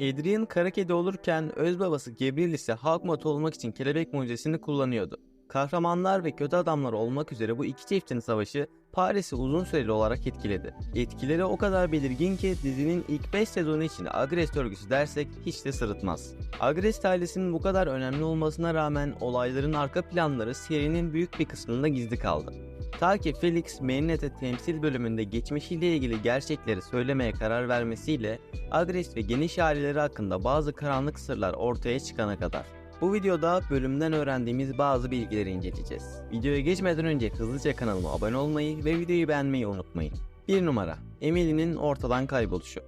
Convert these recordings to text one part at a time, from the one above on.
Adrian kara kedi olurken öz babası Gabriel ise Hawkmoth olmak için kelebek mucizesini kullanıyordu. Kahramanlar ve kötü adamlar olmak üzere bu iki çiftin savaşı Paris'i uzun süreli olarak etkiledi. Etkileri o kadar belirgin ki dizinin ilk 5 sezonu için Agrest örgüsü dersek hiç de sırıtmaz. Agrest ailesinin bu kadar önemli olmasına rağmen olayların arka planları serinin büyük bir kısmında gizli kaldı. Ta ki Felix Marinette temsil bölümünde geçmişiyle ilgili gerçekleri söylemeye karar vermesiyle Agrest ve geniş aileleri hakkında bazı karanlık sırlar ortaya çıkana kadar. Bu videoda bölümden öğrendiğimiz bazı bilgileri inceleyeceğiz. Videoya geçmeden önce hızlıca kanalıma abone olmayı ve videoyu beğenmeyi unutmayın. 1 numara Emily'nin ortadan kayboluşu.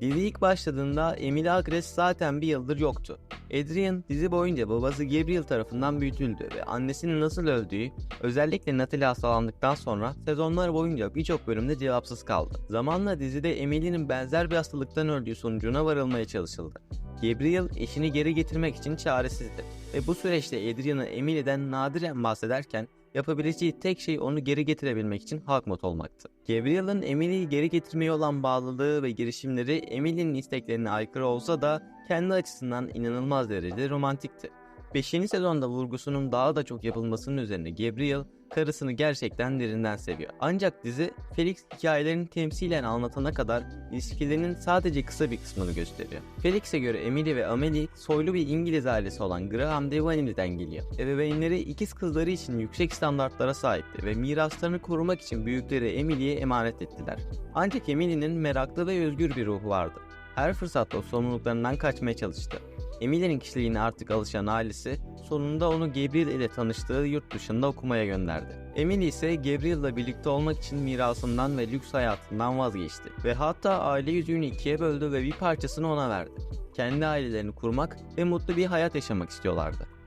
Dizi ilk başladığında Emily Agres zaten bir yıldır yoktu. Adrian dizi boyunca babası Gabriel tarafından büyütüldü ve annesinin nasıl öldüğü, özellikle Natalie hastalandıktan sonra sezonlar boyunca birçok bölümde cevapsız kaldı. Zamanla dizide Emily'nin benzer bir hastalıktan öldüğü sonucuna varılmaya çalışıldı. Gabriel eşini geri getirmek için çaresizdi ve bu süreçte Adrian'ı Emily'den nadiren bahsederken yapabileceği tek şey onu geri getirebilmek için Hawkmoth olmaktı. Gabriel'ın Emily'yi geri getirmeye olan bağlılığı ve girişimleri Emily'nin isteklerine aykırı olsa da kendi açısından inanılmaz derecede romantikti. 5. sezonda vurgusunun daha da çok yapılmasının üzerine Gabriel karısını gerçekten derinden seviyor. Ancak dizi Felix hikayelerini temsilen anlatana kadar ilişkilerinin sadece kısa bir kısmını gösteriyor. Felix'e göre Emily ve Amelie soylu bir İngiliz ailesi olan Graham Devani'den geliyor. Ebeveynleri ikiz kızları için yüksek standartlara sahipti ve miraslarını korumak için büyükleri Emily'ye emanet ettiler. Ancak Emily'nin meraklı ve özgür bir ruhu vardı. Her fırsatta sorumluluklarından kaçmaya çalıştı. Emily'nin kişiliğine artık alışan ailesi sonunda onu Gabriel ile tanıştığı yurt dışında okumaya gönderdi. Emily ise Gabriel ile birlikte olmak için mirasından ve lüks hayatından vazgeçti ve hatta aile yüzüğünü ikiye böldü ve bir parçasını ona verdi. Kendi ailelerini kurmak ve mutlu bir hayat yaşamak istiyorlardı.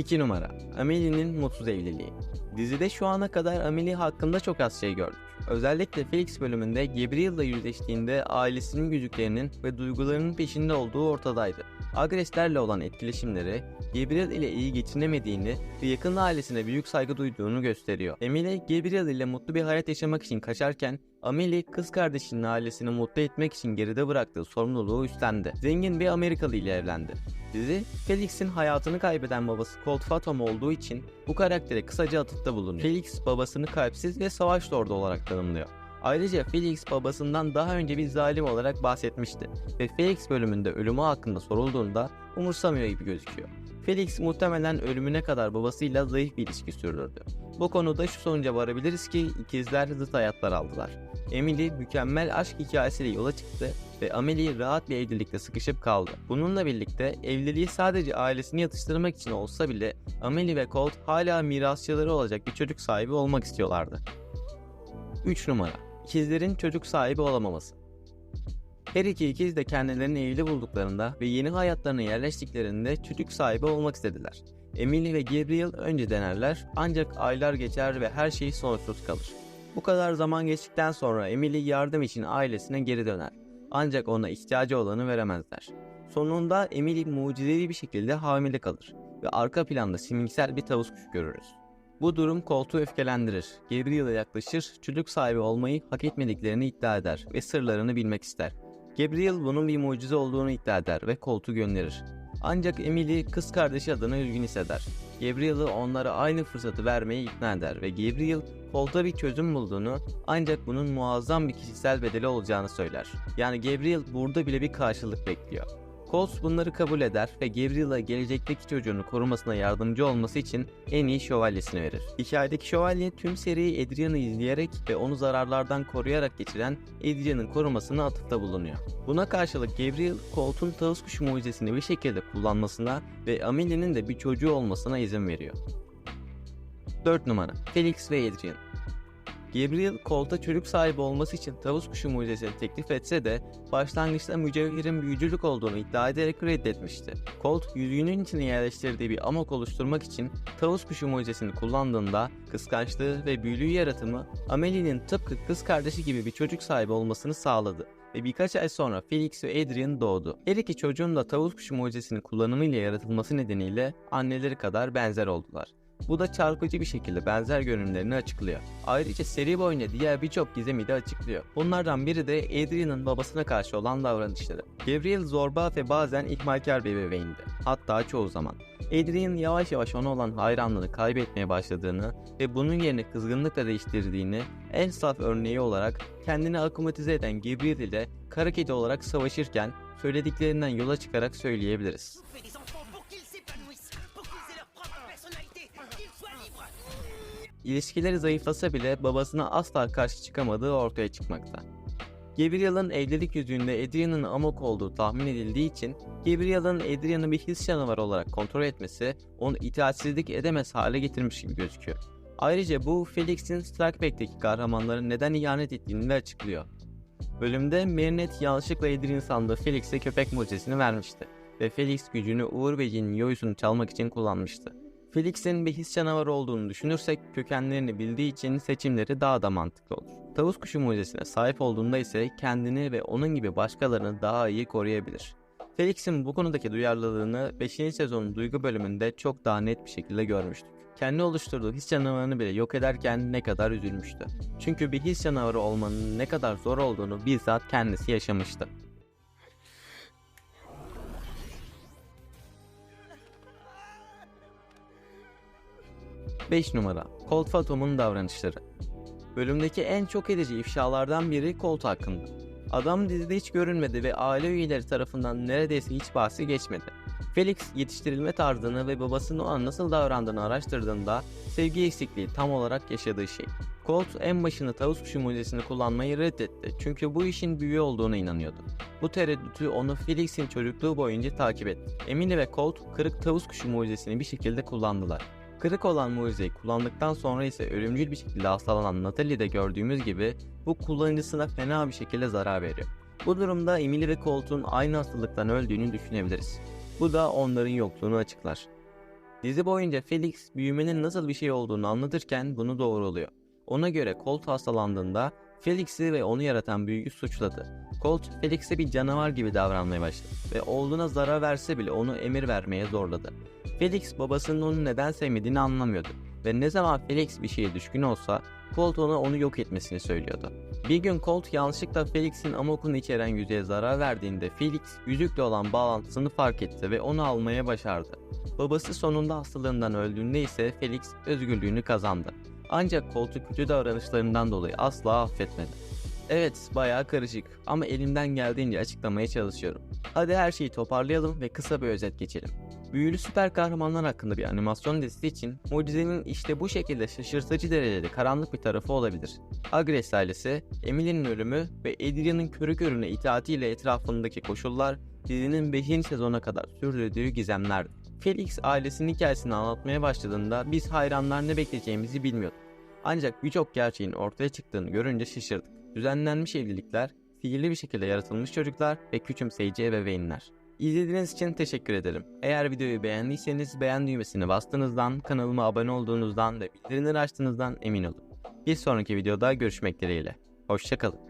2 numara Amelie'nin mutsuz evliliği. Dizide şu ana kadar Amelie hakkında çok az şey gördük. Özellikle Felix bölümünde Gabriel ile yüzleştiğinde ailesinin güdüklerinin ve duygularının peşinde olduğu ortadaydı. Agreslerle olan etkileşimleri Gabriel ile iyi geçinemediğini ve yakın ailesine büyük saygı duyduğunu gösteriyor. Emily Gabriel ile mutlu bir hayat yaşamak için kaçarken Amelie kız kardeşinin ailesini mutlu etmek için geride bıraktığı sorumluluğu üstlendi. Zengin bir Amerikalı ile evlendi. Dizi, Felix'in hayatını kaybeden babası Colt Fathom olduğu için bu karaktere kısaca atıfta bulunuyor. Felix babasını kalpsiz ve savaş lordu olarak tanımlıyor. Ayrıca Felix babasından daha önce bir zalim olarak bahsetmişti ve Felix bölümünde ölümü hakkında sorulduğunda umursamıyor gibi gözüküyor. Felix muhtemelen ölümüne kadar babasıyla zayıf bir ilişki sürdürdü. Bu konuda şu sonuca varabiliriz ki ikizler zıt hayatlar aldılar. Emily mükemmel aşk hikayesiyle yola çıktı ve Amelie rahat bir evlilikte sıkışıp kaldı. Bununla birlikte evliliği sadece ailesini yatıştırmak için olsa bile Amelie ve Colt hala mirasçıları olacak bir çocuk sahibi olmak istiyorlardı. 3 numara İkizlerin çocuk sahibi olamaması her iki ikiz de kendilerini evli bulduklarında ve yeni hayatlarına yerleştiklerinde çocuk sahibi olmak istediler. Emily ve Gabriel önce denerler ancak aylar geçer ve her şey sonuçsuz kalır. Bu kadar zaman geçtikten sonra Emily yardım için ailesine geri döner. Ancak ona ihtiyacı olanı veremezler. Sonunda Emily mucizevi bir şekilde hamile kalır ve arka planda simgesel bir tavus kuşu görürüz. Bu durum koltuğu öfkelendirir. Gabriel'e yaklaşır, çocuk sahibi olmayı hak etmediklerini iddia eder ve sırlarını bilmek ister. Gabriel bunun bir mucize olduğunu iddia eder ve koltuğu gönderir. Ancak Emily kız kardeşi adına üzgün hisseder. Gabriel'ı onlara aynı fırsatı vermeye ikna eder ve Gabriel koltuğa bir çözüm bulduğunu ancak bunun muazzam bir kişisel bedeli olacağını söyler. Yani Gabriel burada bile bir karşılık bekliyor. Coles bunları kabul eder ve Gabriel'a gelecekteki çocuğunu korumasına yardımcı olması için en iyi şövalyesini verir. Hikayedeki şövalye tüm seriyi Adrian'ı izleyerek ve onu zararlardan koruyarak geçiren Adrian'ın korumasına atıfta bulunuyor. Buna karşılık Gabriel, Colt'un tavus kuşu mucizesini bir şekilde kullanmasına ve Amelia'nın de bir çocuğu olmasına izin veriyor. 4 numara Felix ve Adrian Gabriel Colt'a çocuk sahibi olması için tavus kuşu mucizesini teklif etse de başlangıçta mücevherin büyücülük olduğunu iddia ederek reddetmişti. Colt yüzüğünün içine yerleştirdiği bir amok oluşturmak için tavus kuşu mucizesini kullandığında kıskançlığı ve büyülü yaratımı Amelie'nin tıpkı kız kardeşi gibi bir çocuk sahibi olmasını sağladı ve birkaç ay sonra Felix ve Adrian doğdu. Her iki çocuğun da tavus kuşu mucizesinin kullanımıyla yaratılması nedeniyle anneleri kadar benzer oldular Bu da çarpıcı bir şekilde benzer görünümlerini açıklıyor. Ayrıca seri boyunca diğer birçok gizemi de açıklıyor. Bunlardan biri de Adrian'ın babasına karşı olan davranışları. Gabriel zorba ve bazen ihmalkar bir ebeveyndi. Hatta çoğu zaman. Adrian yavaş yavaş ona olan hayranlığını kaybetmeye başladığını ve bunun yerine kızgınlıkla değiştirdiğini en saf örneği olarak kendini akumatize eden Gabriel ile kara kedi olarak savaşırken söylediklerinden yola çıkarak söyleyebiliriz. İlişkileri zayıflasa bile babasına asla karşı çıkamadığı ortaya çıkmakta. Gabriel'ın evlilik yüzüğünde Adrian'ın amok olduğu tahmin edildiği için Gabriel'ın Adrian'ı bir his canavarı olarak kontrol etmesi onu itaatsizlik edemez hale getirmiş gibi gözüküyor. Ayrıca bu Felix'in Strikeback'teki kahramanların neden ihanet ettiğini de açıklıyor. Bölümde Marinette yanlışlıkla Adrian sandığı Felix'e köpek mucizesini vermişti ve Felix gücünü Uğur Bey'in yoyusunu çalmak için kullanmıştı. Felix'in bir his canavarı olduğunu düşünürsek kökenlerini bildiği için seçimleri daha da mantıklı olur. Tavus kuşu mucizesine sahip olduğunda ise kendini ve onun gibi başkalarını daha iyi koruyabilir. Felix'in bu konudaki duyarlılığını 5. sezonun duygu bölümünde çok daha net bir şekilde görmüştük. Kendi oluşturduğu his canavarını bile yok ederken ne kadar üzülmüştü. Çünkü bir his canavarı olmanın ne kadar zor olduğunu bizzat kendisi yaşamıştı. Beş numara Colt Phantom'un davranışları Bölümdeki en çok edici ifşalardan biri Colt hakkında. Adam dizide hiç görünmedi ve aile üyeleri tarafından neredeyse hiç bahsi geçmedi. Felix yetiştirilme tarzını ve babasının ona nasıl davrandığını araştırdığında sevgi eksikliği tam olarak yaşadığı şey. Colt en başında tavus kuşu mucizesini kullanmayı reddetti çünkü bu işin büyü olduğuna inanıyordu. Bu tereddütü onu Felix'in çocukluğu boyunca takip etti. Emily ve Colt kırık tavus kuşu mucizesini bir şekilde kullandılar. Kırık olan mucizeyi kullandıktan sonra ise ölümcül bir şekilde hastalanan Natalie'de gördüğümüz gibi bu kullanıcısına fena bir şekilde zarar veriyor. Bu durumda Emily ve Colt'un aynı hastalıktan öldüğünü düşünebiliriz. Bu da onların yokluğunu açıklar. Dizi boyunca Felix büyümenin nasıl bir şey olduğunu anlatırken bunu doğruluyor. Ona göre Colt hastalandığında Felix'i ve onu yaratan büyüyü suçladı. Colt, Felix'e bir canavar gibi davranmaya başladı ve oğluna zarar verse bile onu emir vermeye zorladı. Felix babasının onu neden sevmediğini anlamıyordu ve ne zaman Felix bir şeye düşkün olsa Colt ona onu yok etmesini söylüyordu. Bir gün Colt yanlışlıkla Felix'in amokunu içeren yüzeye zarar verdiğinde Felix yüzükle olan bağlantısını fark etti ve onu almaya başardı. Babası sonunda hastalığından öldüğünde ise Felix özgürlüğünü kazandı. Ancak Colt'u kötü davranışlarından dolayı asla affetmedi. Evet, bayağı karışık ama elimden geldiğince açıklamaya çalışıyorum. Hadi her şeyi toparlayalım ve kısa bir özet geçelim. Büyülü süper kahramanlar hakkında bir animasyon dizisi için mucizenin işte bu şekilde şaşırtıcı derecede karanlık bir tarafı olabilir. Agres ailesi, Emily'nin ölümü ve Adrian'ın körü körüne itaatiyle etrafındaki koşullar dizinin 5. sezona kadar sürdürdüğü gizemlerdi. Felix ailesinin hikayesini anlatmaya başladığında biz hayranlar ne bekleyeceğimizi bilmiyorduk. Ancak birçok gerçeğin ortaya çıktığını görünce şaşırdık. Düzenlenmiş evlilikler, sihirli bir şekilde yaratılmış çocuklar ve küçümseyici ebeveynler. İzlediğiniz için teşekkür ederim. Eğer videoyu beğendiyseniz beğen düğmesini bastığınızdan, kanalıma abone olduğunuzdan ve bildirimleri açtığınızdan emin olun. Bir sonraki videoda görüşmek dileğiyle. Hoşçakalın.